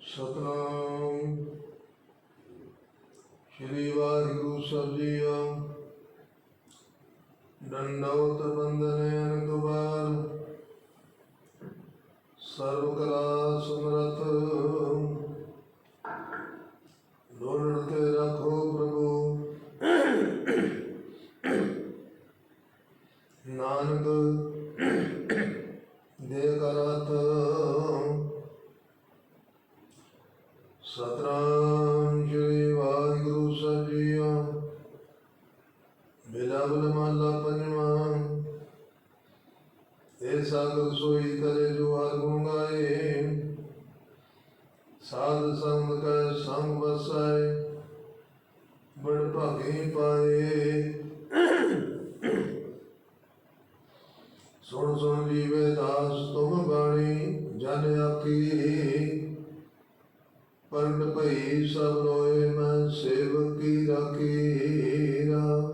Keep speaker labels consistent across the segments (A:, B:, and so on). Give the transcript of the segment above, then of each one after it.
A: ਸਤਨਾਮ। ਸ਼੍ਰੀ ਵਾਹਿਗੁਰੂ ਸਾਹਿਬ ਜੀ ਦੰਡਵਤ ਬੰਦਨੇ ਅਨਕਬਾਰ ਸਰਵ ਕਲਾ ਸਮਰਥ। ਲੋੜ ਤੇ ਰੱਖੋ ਪ੍ਰਭੂ ਨਾਨਕ ਦੇ ਕਰਤ ਸਤਨਾਮ ਸ਼੍ਰੀ ਵਾਹਿਗੁਰੂ ਸਾਹਿਬ ਜੀਓ। ਬਿਲਾਵਲ ਮਹਲਾ ਪੰਜਵਾਂ ਇਹ ਸਾਗਰ ਸੋਈ ਕਰੇ ਜੋ ਹਰ ਗੁਣ ਗਾਏ। ਸਾਧ ਸੰਗ ਕੈ ਸੰਗ ਵਸਾਏ, ਬੜ ਭਾਗੀ ਪਾਏ। ਜੀਵੇ ਦਾਸ ਤੁਮ ਬਾਣੀ, ਜਨ ਆਖੀ। ਪਰਟ ਭਈ ਸਭ ਲੋਏ ਮੈਂ, ਸੇਵਕ ਰਾਖੀਰਾ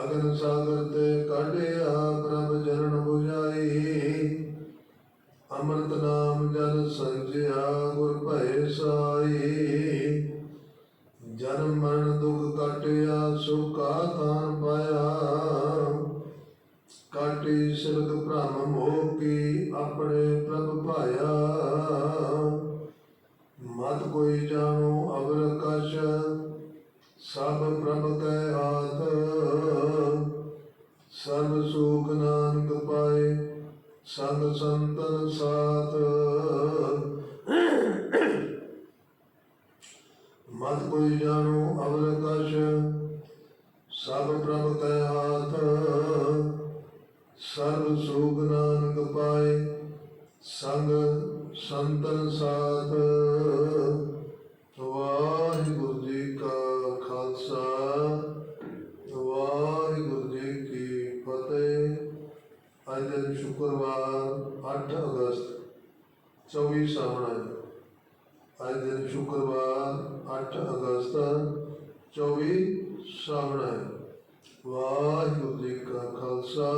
A: ਅਗਨ ਸਾਗਰ ਤੇ ਕਾਢਿਆ, ਪ੍ਰਭ ਚਰਨ 부ਝਾਈ ਅੰਮ੍ਰਿਤ ਨਾਮ ਜਨ ਸੰਜਿਆ, ਗੁਰ ਭੈ ਸਾਈ। ਜਨਮ ਮਰਨ ਦੁਖ ਕਾਟਿਆ ਕਾਟੀ ਸਿਰਗ ਭ੍ਰਮ ਮੋਹ ਕੀ ਆਪਣੇ ਪ੍ਰਭ ਭਾਇਆ। ਮਤ ਕੋਈ ਜਾਣੋ ਅਵਰ ਕਸ਼ ਸਭ ਪ੍ਰਭ ਕੈ ਹਾਥ ਸਰਬ ਸੁਖ ਨਾਨਕ ਪਾਏ, ਸੰਗ ਸੰਤਨ ਸਾਥ। ਮਤ ਕੋਈ ਜਾਣੋ ਅਵਰ ਕਸ਼ ਸਭ ਪ੍ਰਭ ਕੈ ਹਾਥ ਸਰਬ ਸੁਖ ਨਾਨਕ ਪਾਏ, ਸੰਗ ਸੰਤਨ ਸਾਥ ਵਾਹਿਗੁਰੂ ਜੀ ਕਾ ਖਾਲਸਾ, ਵਾਹਿਗੁਰੂ ਜੀ ਕੀ ਫਤਿਹ। ਅੱਜ ਦਿਨ ਸ਼ੁੱਕਰਵਾਰ 8 ਅਗਸਤ 24 ਸਾਵਣ ਅੱਜ ਦਿਨ ਸ਼ੁੱਕਰਵਾਰ 8 ਅਗਸਤ 24 ਸਾਵਣ ਵਾਹਿਗੁਰੂ ਜੀ ਕਾ ਖਾਲਸਾ